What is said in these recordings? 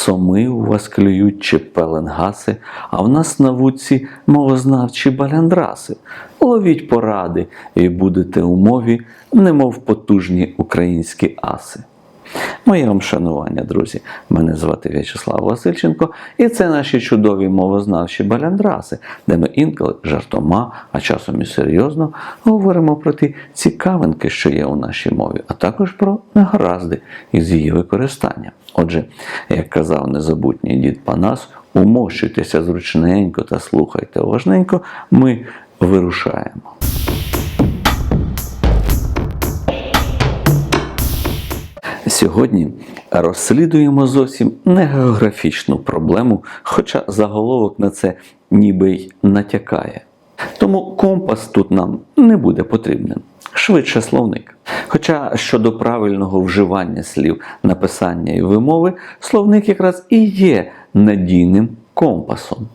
соми у вас клюють чи пеленгаси, а в нас на вудці мовознавчі баляндраси. Ловіть поради і будете у мові, немов потужні українські аси. Моє вам шанування, друзі. Мене звати В'ячеслав Васильченко, і це наші чудові мовознавчі баляндраси, де ми інколи жартома, а часом і серйозно говоримо про ті цікавинки, що є у нашій мові, а також про негаразди із її використанням. Отже, як казав незабутній дід Панас, умощуйтеся зручненько та слухайте уважненько, ми вирушаємо. Сьогодні розслідуємо зовсім не географічну проблему, хоча заголовок на це ніби й натякає. Тому компас тут нам не буде потрібним. Швидше словник. Хоча щодо правильного вживання слів, написання і вимови, словник якраз і є надійним компасом.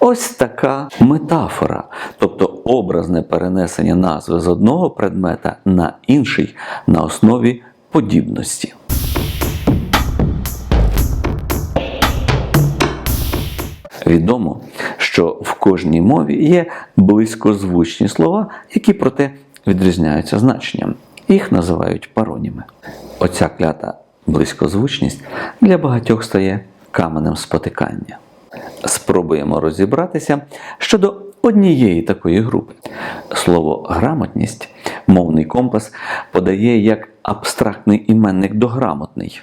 Ось така метафора, тобто образне перенесення назви з одного предмета на інший на основі подібності. Відомо, що в кожній мові є близькозвучні слова, які проте відрізняються значенням. Їх називають пароніми. Оця клята близькозвучність для багатьох стає каменем спотикання. Спробуємо розібратися щодо однієї такої групи. Слово грамотність мовний компас подає як абстрактний іменник до грамотний.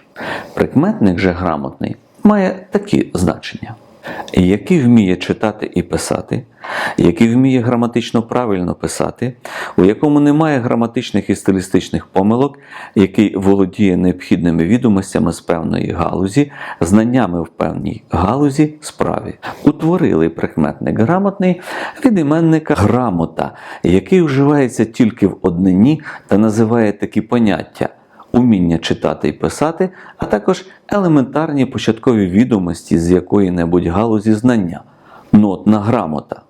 Прикметник же грамотний має такі значення. Який вміє читати і писати, який вміє граматично правильно писати, у якому немає граматичних і стилістичних помилок, який володіє необхідними відомостями з певної галузі, знаннями в певній галузі справі. Утворили прикметник грамотний від іменника грамота, який вживається тільки в однині та називає такі поняття уміння читати і писати, а також елементарні початкові відомості з якої-небудь галузі знання, нотна грамота.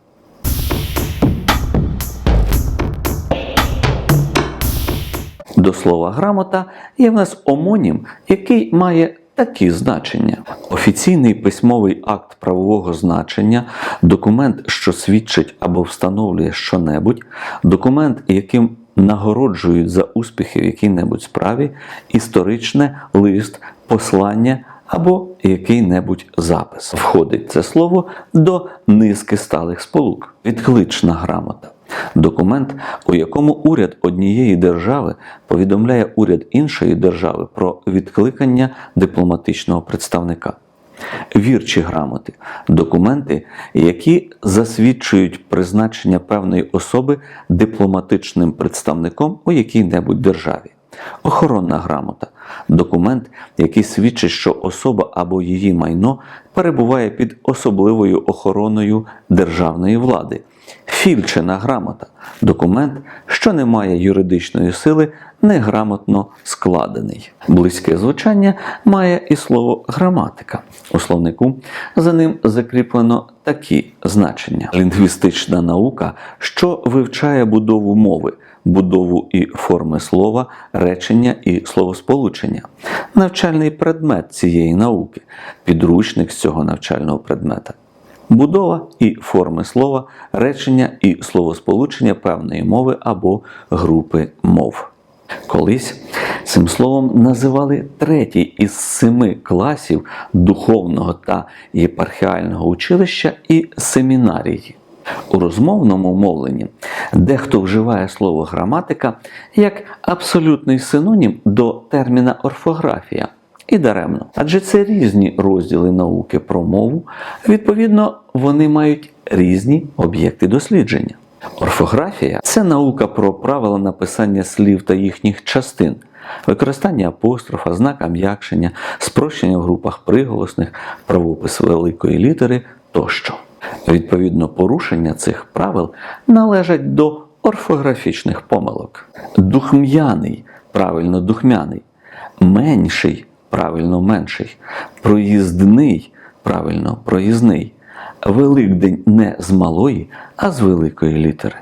До слова грамота є в нас омонім, який має такі значення: офіційний письмовий акт правового значення, документ, що свідчить або встановлює щонебудь, документ, яким нагороджують за успіхи в якій-небудь справі, історичне лист, послання або який-небудь запис. Входить це слово до низки сталих сполук. Відклична грамота. Документ, у якому уряд однієї держави повідомляє уряд іншої держави про відкликання дипломатичного представника. Вірчі грамоти документи, які засвідчують призначення певної особи дипломатичним представником у якій-небудь державі. Охоронна грамота документ, який свідчить, що особа або її майно перебуває під особливою охороною державної влади. Фільчена грамота документ, що не має юридичної сили, неграмотно складений. Близьке звучання має і слово граматика. У словнику за ним закріплено такі значення: лінгвістична наука, що вивчає будову мови, будову і форми слова, речення і словосполучення, навчальний предмет цієї науки, підручник з цього навчального предмета. Будова і форми слова, речення і словосполучення певної мови або групи мов. Колись цим словом називали третій із семи класів духовного та єпархіального училища і семінарії. У розмовному мовленні дехто вживає слово граматика як абсолютний синонім до терміна орфографія. І даремно. Адже це різні розділи науки про мову, відповідно, вони мають різні об'єкти дослідження. Орфографія це наука про правила написання слів та їхніх частин, використання апострофа, знака м'якшення, спрощення в групах приголосних, правопис великої літери тощо. Відповідно, порушення цих правил належать до орфографічних помилок. Духм'яний, правильно духмяний, менший, правильно менший, проїздний, правильно проїзний. Великдень не з малої, а з великої літери.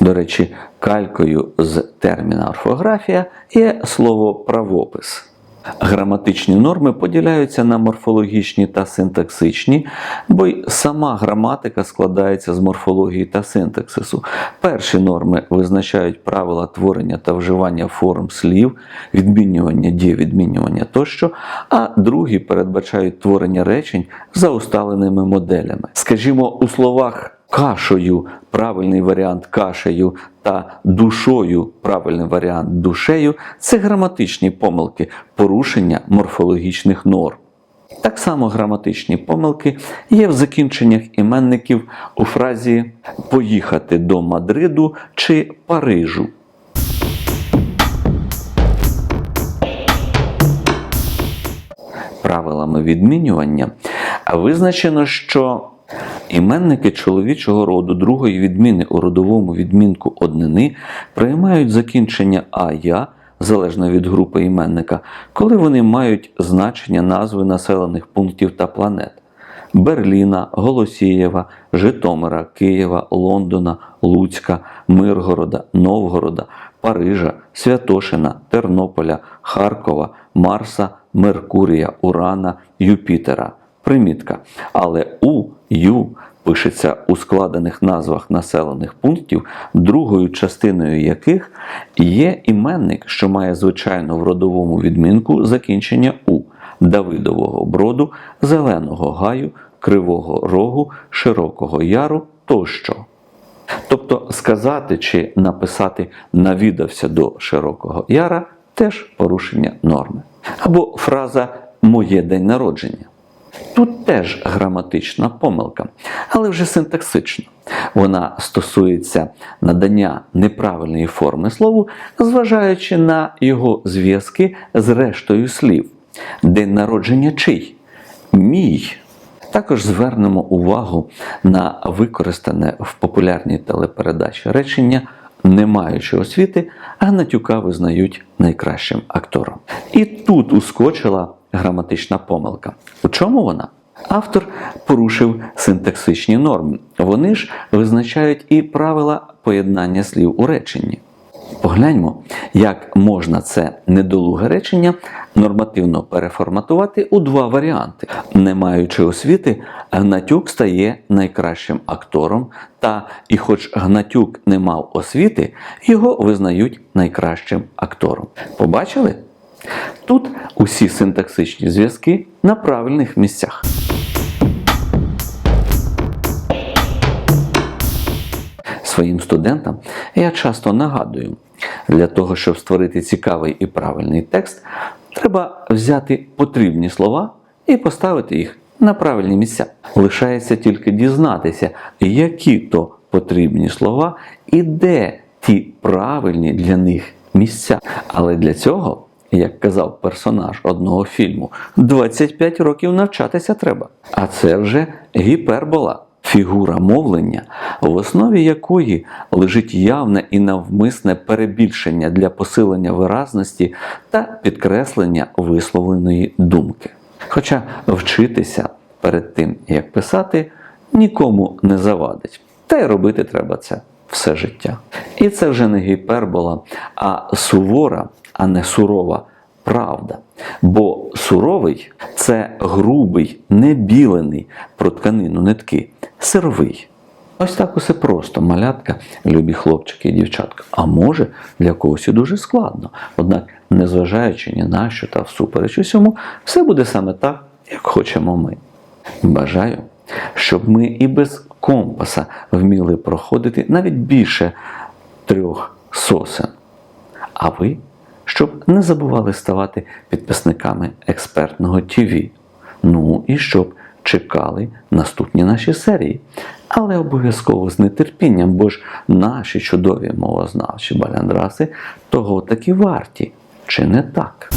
До речі, калькою з терміна орфографія є слово правопис. Граматичні норми поділяються на морфологічні та синтаксичні, бо й сама граматика складається з морфології та синтаксису. Перші норми визначають правила творення та вживання форм слів, відмінювання дій, відмінювання тощо, а другі передбачають творення речень за усталеними моделями. Скажімо, у словах кашею правильний варіант кашею та душою правильний варіант душею це граматичні помилки, порушення морфологічних норм. Так само граматичні помилки є в закінченнях іменників у фразі поїхати до Мадриду чи Парижу. Правилами відмінювання визначено, що іменники чоловічого роду другої відміни у родовому відмінку однини приймають закінчення ая залежно від групи іменника, коли вони мають значення назви населених пунктів та планет. Берліна, Голосієва, Житомира, Києва, Лондона, Луцька, Миргорода, Новгорода, Парижа, Святошина, Тернополя, Харкова, Марса, Меркурія, Урана, Юпітера. Примітка. Але У, Ю пишеться у складених назвах населених пунктів, другою частиною яких є іменник, що має звичайно в родовому відмінку закінчення У. Давидового броду, Зеленого гаю, Кривого Рогу, Широкого Яру тощо. Тобто сказати чи написати навідався до Широкого Яра теж порушення норми. Або фраза Моє день народження. Тут теж граматична помилка, але вже синтаксична. Вона стосується надання неправильної форми слову, зважаючи на його зв'язки з рештою слів. День народження чий? Мій. Також звернемо увагу на використане в популярній телепередачі речення не маючи освіти, Гнатюка визнають найкращим актором. І тут ускочила граматична помилка. У чому вона? Автор порушив синтаксичні норми. Вони ж визначають і правила поєднання слів у реченні. Погляньмо, як можна це недолуге речення нормативно переформатувати у два варіанти. Не маючи освіти, Гнатюк стає найкращим актором, та і хоч Гнатюк не мав освіти, його визнають найкращим актором. Побачили? Тут усі синтаксичні зв'язки на правильних місцях. Своїм студентам я часто нагадую, для того, щоб створити цікавий і правильний текст, треба взяти потрібні слова і поставити їх на правильні місця. Лишається тільки дізнатися, які то потрібні слова і де ті правильні для них місця. Але для цього, як казав персонаж одного фільму, 25 років навчатися треба. А це вже гіпербола. Фігура мовлення, в основі якої лежить явне і навмисне перебільшення для посилення виразності та підкреслення висловленої думки. Хоча вчитися перед тим, як писати, нікому не завадить. Та й робити треба це все життя. І це вже не гіпербола, а сувора, а не сурова правда. Бо суровий це грубий, небілений про тканину нитки, сировий. Ось так усе просто, малятка, любі хлопчики і дівчатка. А може, для когось і дуже складно. Однак, незважаючи ні на що та всупереч усьому, все буде саме так, як хочемо ми. Бажаю, щоб ми і без компаса вміли проходити навіть більше трьох сосен. А ви, щоб не забували ставати підписниками експертного ТІВІ. Ну і щоб чекали наступні наші серії. Але обов'язково з нетерпінням, бо ж наші чудові мовознавчі баляндраси того таки варті, чи не так?